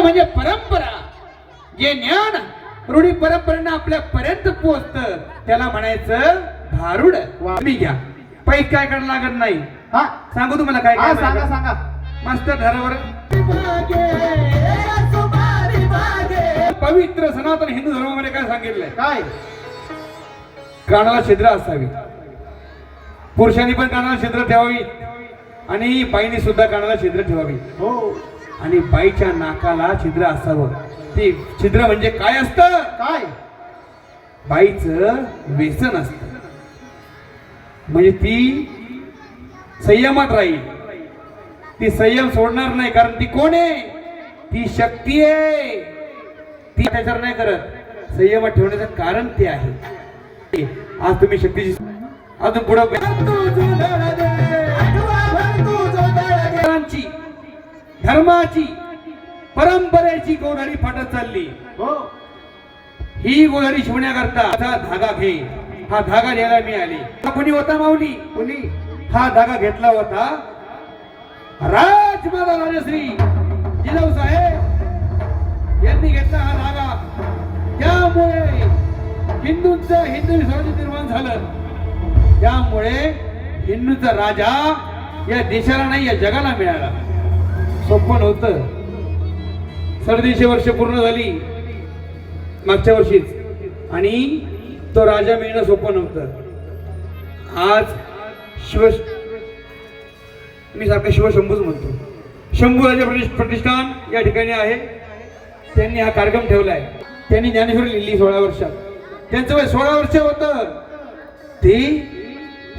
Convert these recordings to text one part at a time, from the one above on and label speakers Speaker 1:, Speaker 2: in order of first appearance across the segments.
Speaker 1: शिक्षण म्हणजे परंपरा. जे ज्ञान रूढी परंपरेनं आपल्या पर्यंत पोहोचत त्याला म्हणायचं भारुड.
Speaker 2: वा.
Speaker 1: तुम्ही घ्या. पैक काय करायला लागत नाही.
Speaker 2: हा
Speaker 1: सांगू तुम्हाला काय काय
Speaker 2: सांगा? सांगा.
Speaker 1: मस्त ठरावर. पवित्र सनातन हिंदू धर्मामध्ये काय सांगितलंय?
Speaker 2: काय?
Speaker 1: कानाला छिद्र असावी. पुरुषांनी पण कानाला छिद्र ठेवावी. आणि बाईने सुद्धा कानाला छिद्र ठेवावी.
Speaker 2: हो.
Speaker 1: आणि बाईच्या नाकाला छिद्र असावं. ते छिद्र म्हणजे काय असतं?
Speaker 2: काय?
Speaker 1: बाईचं व्यसन असत. म्हणजे ती संयमात राहील. ती संयम सोडणार नाही कारण ती कोण आहे? ती शक्ती आहे. ती त्याच्यावर नाही करत. संयमात ठेवण्याचं कारण ते आहे. आज तुम्ही शक्तीची अजून पुढे धर्माची परंपरेची गोधडी फाटत चालली.
Speaker 2: हो.
Speaker 1: ही गोधडी शिवण्याकरता धागा घे. हा धागा घ्यायला मी आली. कोणी होता माऊली?
Speaker 2: कुणी?
Speaker 1: हा धागा घेतला होता राजमाता राजश्री जिजाऊ साहेब. यांनी घेतला हा धागा. त्यामुळे हिंदूंचं हिंदू स्वराज्य निर्माण झालं. त्यामुळे हिंदूचा राजा या देशाला नाही या जगाला मिळाला. सोपं नव्हतं. साडेतीनशे वर्ष पूर्ण झाली मागच्या वर्षीच. आणि तो राजा मिळणं सोपं नव्हतं. आज शिव मी सारखं शिवशंभूच म्हणतो. शंभू राजा प्रतिष्ठ- प्रतिष्ठान या ठिकाणी आहे. त्यांनी हा कार्यक्रम ठेवलाय. त्यांनी ज्ञानेश्वरी लिहिली सोळा वर्षात. त्यांचं वय सोळा वर्ष होतं. ते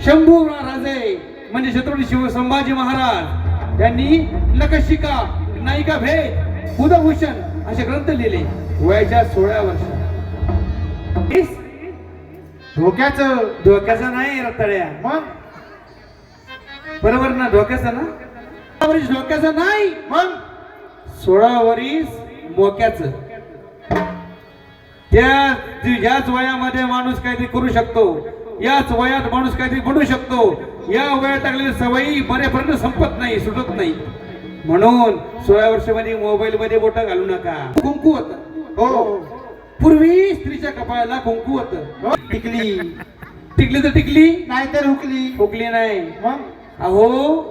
Speaker 1: शंभू राजे म्हणजे छत्रपती शिव संभाजी महाराज. त्यांनी नकशिका नायिका भेद बुधभूषण असे ग्रंथ लिहिले. वयाच्या सोळा वर्षात हेच
Speaker 2: धोक्याच.
Speaker 1: धोक्याचा नाही रताळ्या
Speaker 2: मग?
Speaker 1: बरोबर ना धोक्याचा ना? वरीस धोक्याचा नाही.
Speaker 2: मग?
Speaker 1: सोळा वरीस मोक्याच. त्या याच वयामध्ये माणूस काहीतरी करू शकतो याच वयात माणूस काहीतरी बनू शकतो या वयात टाकलेल्या सवयी बरेपर्यंत संपत नाही सुटत नाही. म्हणून सोळा वर्षामध्ये मोबाईल मध्ये बोट घालू नका. कुंकू होत.
Speaker 2: हो.
Speaker 1: पूर्वी स्त्रीच्या कपाळाला कुंकू होत.
Speaker 2: हो. टिकली.
Speaker 1: टिकली तर टिकली.
Speaker 2: नाहीतर हुकली.
Speaker 1: फुकली नाही. अहो.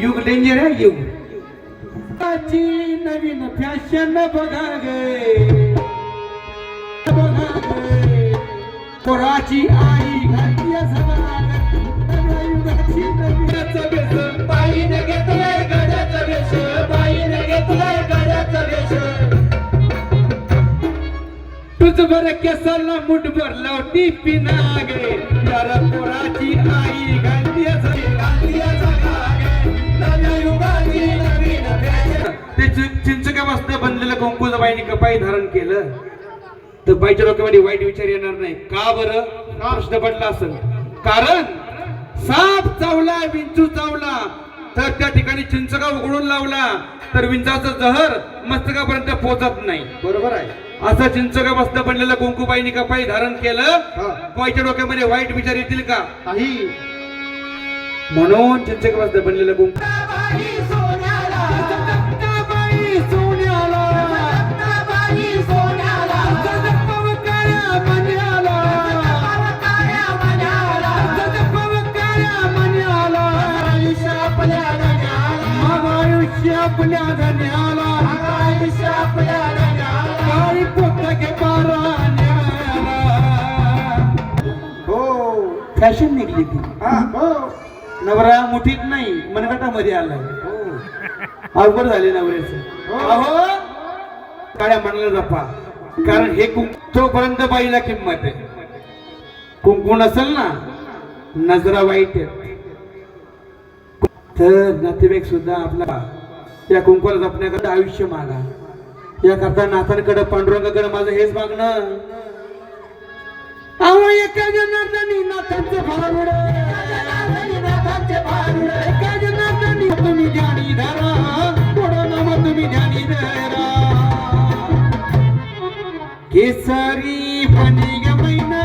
Speaker 1: युग डेंजर आहे युग. नवीन फॅशन बघा गे. पोराची आई बेस बाईने घेतलंय गड्याचं वेश बाईने घेतलंय गड्याचं वेश तुझ बर केसाला मुठ भरला टिपी नागे. तर पोराची आई गांधी ते चिंचका बसणं बनलेलं कुंकूचं बाईने कपाई धारण केलं. तर बाईच्या डोक्यामध्ये वाईट विचार येणार नाही. का बरं? प्रश्न पडला असेल. कारण साप चावला विंचू चावला. तर त्या ठिकाणी चिंचका उघडून लावला तर विंचाचं जहर मस्तकापर्यंत पोहोचत नाही.
Speaker 2: बरोबर आहे.
Speaker 1: असं चिंचका बसणं बनलेलं कुंकुबाईनी कपाई धारण केलं. बाईच्या डोक्यामध्ये वाईट विचार येतील का?
Speaker 2: काही
Speaker 1: म्हणून चिंचक बसणं बनलेलं कुंकू आपल्या धन्याला काळी पुस्तके पारायणाला.
Speaker 2: हो.
Speaker 1: फॅशन निघली ती.
Speaker 2: हा
Speaker 1: नवरा मुठीत नाही मनगटामध्ये आलाय.
Speaker 2: हो.
Speaker 1: अवघड झाले नवऱ्याचं.
Speaker 2: हो.
Speaker 1: अहो काळ्या मनाला जपा. कारण हे कुंकू तोपर्यंत बाईला किंमत आहे. कुंकू नसेल ना नजरा वाईट आहे तर नातेवाईक सुद्धा आपला या कुंकूला जपण्याकडे आयुष्य मागा. याकरता नाथांकडे पांडुरंगाकडे माझं हेच मागणं. अहो एका जनार्दनी नाथांचे भारुड. एका जनार्दनी तुम्ही ध्यानी धरा थोडं नाम तुम्ही ध्यानी धरा केसरी पण मैना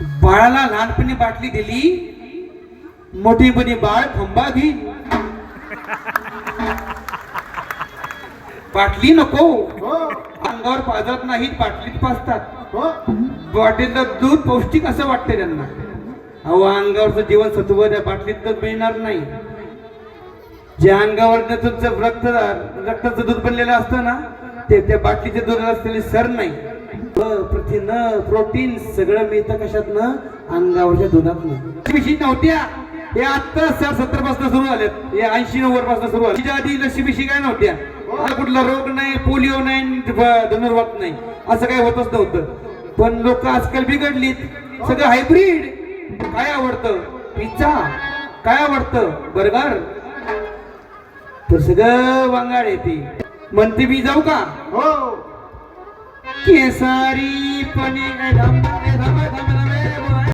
Speaker 1: बाळाला लहानपणी बाटली दिली. मोठीपणी बाळ खंबा घेईल बाटली नको.
Speaker 2: हो.
Speaker 1: अंगावर पाजत नाहीत बाटलीत पाजतात.
Speaker 2: हो.
Speaker 1: बाटलीतलं दूध पौष्टिक असं वाटतं त्यांना. अहो अंगावरचं जीवन सत्व त्या बाटलीत तर मिळणार नाही. ज्या अंगावर तुमचं रक्त रक्ताचं दूध बनलेलं असतं ना ते त्या बाटलीच्या दुधात असलेली सर नाही. प्रथिन प्रोटीन सगळं मिळतं कशात अंगावरच्या दुधात विषयी नव्हत्या. हे आता साठ सत्तरपासून सुरू झालेत. हे ऐंशी नव्वदपासून सुरू झाले तिच्या आधी लशी बिशी काय नव्हत्या. आता कुठला रोग नाही पोलिओ नाही धनुर्वात नाही. असं काही होतच नव्हतं. पण लोक आजकाल बिघडलीत. सगळं हायब्रिड काय आवडतं? पिझ्झा काय आवडतं? बर्गर तर सगळं वांगाळ येते म्हणते मी जाऊ का?
Speaker 2: हो.
Speaker 1: केसारी पने धम धम धम धम